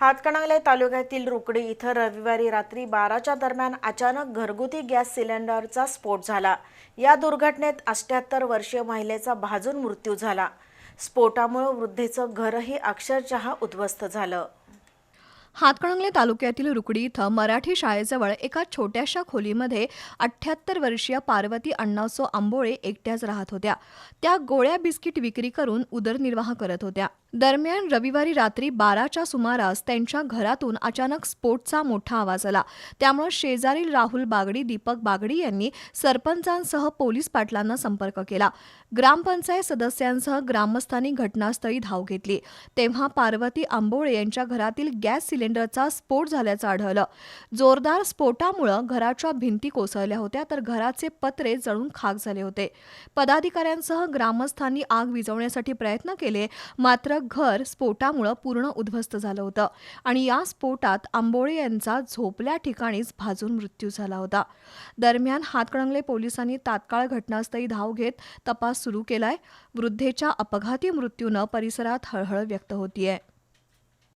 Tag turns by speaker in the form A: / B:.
A: हातकणंगले तालुक्यातील रुकडी इथं रविवारी रात्री बाराच्या दरम्यान अचानक घरगुती गॅस सिलेंडरचा स्फोट झाला. या दुर्घटनेत अष्ट्याहत्तर वर्षीय महिलेचा भाजून मृत्यू झाला. स्फोटामुळे वृद्धेचं घरही अक्षरशः उद्ध्वस्त झालं.
B: हातकणंगले तालुक्यातील रुकडी इथं मराठी शाळेजवळ एका छोट्याशा खोलीमध्ये अठ्ठ्याहत्तर वर्षीय पार्वती अण्णासो आंबोळे एकट्याच राहत होत्या. त्या गोळ्या बिस्किट विक्री करून उदरनिर्वाह करत होत्या. दरम्यान रविवारी रात्री बाराच्या सुमारास त्यांच्या घरातून अचानक स्फोटचा मोठा आवाज आला. त्यामुळे शेजारील राहुल बागडी दीपक बागडी यांनी सरपंचांसह पोलीस पाटलांना संपर्क केला. ग्रामपंचायत सदस्यांसह ग्रामस्थांनी घटनास्थळी धाव घेतली. तेव्हा पार्वती आंबोळे यांच्या घरातील गॅस सिलेंडरचा स्फोट झाल्याचं आढळलं. जोरदार स्फोटामुळं घराच्या भिंती कोसळल्या होत्या तर घराचे पत्रे जळून खाक झाले होते. पदाधिकाऱ्यांसह ग्रामस्थांनी आग विझवण्यासाठी प्रयत्न केले मात्र घर स्फोटामुळं पूर्ण उद्ध्वस्त झालं होतं आणि या स्फोटात आंबोळे यांचा झोपल्या ठिकाणीच भाजून मृत्यू झाला होता. दरम्यान हातकणंगले पोलिसांनी तात्काळ घटनास्थळी धाव घेत तपास सुरू केलाय. वृद्धेच्या अपघाती मृत्यूनं परिसरात हळहळ व्यक्त होतीये.